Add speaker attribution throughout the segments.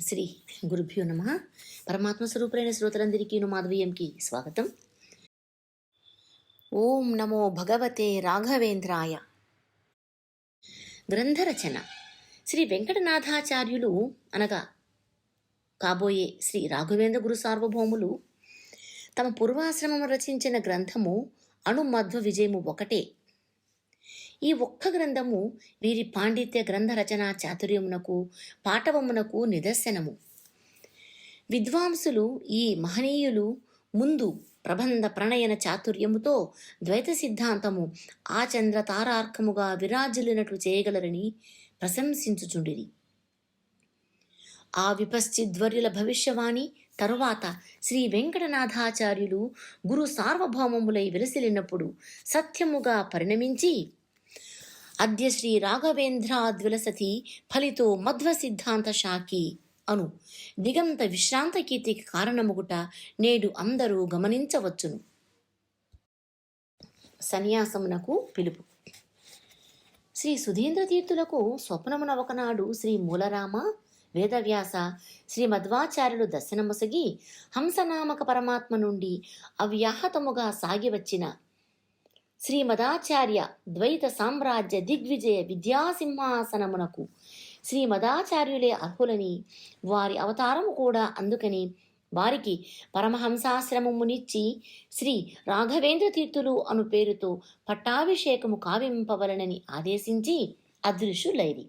Speaker 1: శ్రీ గురుభ్యో నమ. పరమాత్మ స్వరూపులైన శ్రోతలందరికీ మాధవీయంకి స్వాగతం. ఓం నమో భగవతే రాఘవేంద్రాయ. గ్రంథరచన. శ్రీ వెంకటనాథాచార్యులు అనగా కాబోయే శ్రీ రాఘవేంద్ర గురు సార్వభౌములు తమ పూర్వాశ్రమం రచించిన గ్రంథము అణుమధ్వ విజయము ఒకటే. ఈ ఒక్క గ్రంథము వీరి పాండిత్య గ్రంథ రచన చాతుర్యమునకు పాఠవమునకు నిదర్శనము. విద్వాంసులు ఈ మహనీయులు ముందు ప్రబంధ ప్రణయన చాతుర్యముతో ద్వైత సిద్ధాంతము ఆచంద్ర తారార్కముగా విరాజిల్లినట్లు చేయగలరని ప్రశంసించుచుండిరి. ఆ విపశ్చిద్వర్యుల భవిష్యవాణి తరువాత శ్రీ వెంకటనాథాచార్యులు గురు సార్వభౌమములై విలసిల్లినప్పుడు సత్యముగా పరిణమించి అద్య శ్రీ రాఘవేంద్రాద్విలసతి ఫలితో మధ్వ సిద్ధాంత శాఖి అను. దిగంత విశ్రాంత కీర్తికి కారణముగుట నేడు అందరూ గమనించవచ్చును. సన్యాసమునకు పిలుపు. శ్రీ సుధీంద్ర తీర్థులకు స్వప్నమున ఒకనాడు శ్రీ మూలరామ వేదవ్యాస శ్రీ మధ్వాచార్యులు దర్శనమొసగి హంసనామక పరమాత్మ నుండి అవ్యాహతముగా సాగి వచ్చిన శ్రీమదాచార్య ద్వైత సామ్రాజ్య దిగ్విజయ విద్యాసింహాసనమునకు శ్రీమదాచార్యులే అర్హులని. వారి అవతారము కూడా అందుకని వారికి పరమహంసాశ్రమమునిచ్చి శ్రీ రాఘవేంద్ర తీర్థులు అను పేరుతో పట్టాభిషేకము కావింపవలనని ఆదేశించి అదృశ్యులైరి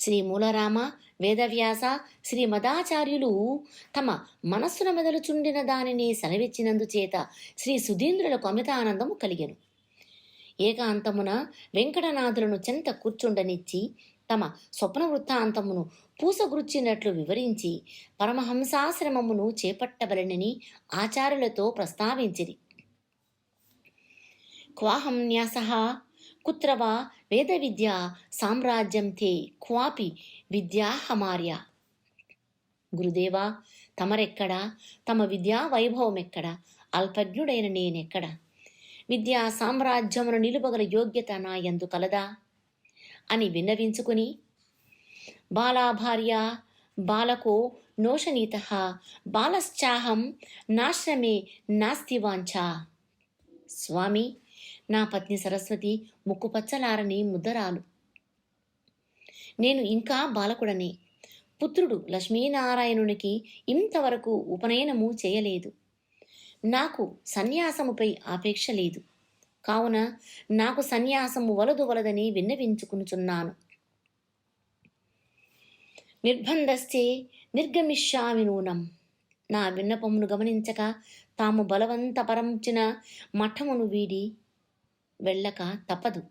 Speaker 1: శ్రీ మూలరామ వేదవ్యాస శ్రీ మదాచార్యులు తమ మనస్సున మెదలుచుండిన దానిని సెలవిచ్చినందుచేత శ్రీ సుధీంద్రులకు అమితానందము కలిగెను. ఏకాంతమున వెంకటనాథులను చెంత కూర్చుండనిచ్చి తమ స్వప్న వృత్తాంతమును పూసగుర్చినట్లు వివరించి పరమహంసాశ్రమమును చేపట్టబలనని ఆచార్యులతో ప్రస్తావించిరి. క్వాహం న్యాస కుత్ర వా వేద విద్యా సామ్రాజ్యం తే క్వాపి విద్యా హమార్య. గురుదేవా తమరెక్కడ? తమ విద్యా వైభవం ఎక్కడ అల్పజ్ఞుడైన నేనెక్కడ? విద్యా సామ్రాజ్యమును నిలుపగల యోగ్యత నా ఎందు కలదా? అని విన్నవించుకుని బాలాభార్య బాలకో నోషనీత బాలశ్చాహం నాశ్రమే నాస్తి వాంఛ స్వామి నా పత్ని సరస్వతి ముక్కుపచ్చలారని ముద్దరాలు. నేను ఇంకా బాలకుడనే. పుత్రుడు లక్ష్మీనారాయణునికి ఇంతవరకు ఉపనయనము చేయలేదు. నాకు సన్యాసముపై ఆపేక్ష లేదు. కావున నాకు సన్యాసము వలదు వలదని విన్నవించుకునుచున్నాను. నిర్బంధస్తే నిర్గమిష్యామి నూనం నా విన్నపమును గమనించక తాము బలవంతపరంచిన మఠమును వీడి వెళ్ళక తప్పదు.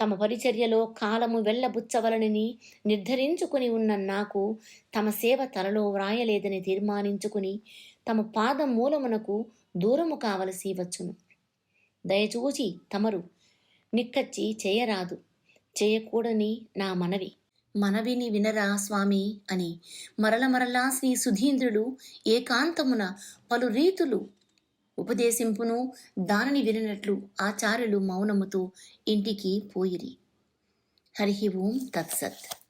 Speaker 1: తమ పరిచర్యలో కాలము వెళ్ళబుచ్చవలనని నిర్ధరించుకుని ఉన్న నాకు తమ సేవ తలలో వ్రాయలేదని తీర్మానించుకుని తమ పాదం మూలమునకు దూరము కావలసి వచ్చును. దయచూచి తమరు నిక్కచ్చి చేయరాదు. చేయకూడని నా మనవి. మనవిని వినరా స్వామి అని మరల మరలా శ్రీ సుధీంద్రుడు ఏకాంతమున పలు రీతులు ఉపదేశింపును దానిని వినినట్లు ఆచార్యులు మౌనముతో ఇంటికి పోయిరి. హరి ఓం తత్సత్.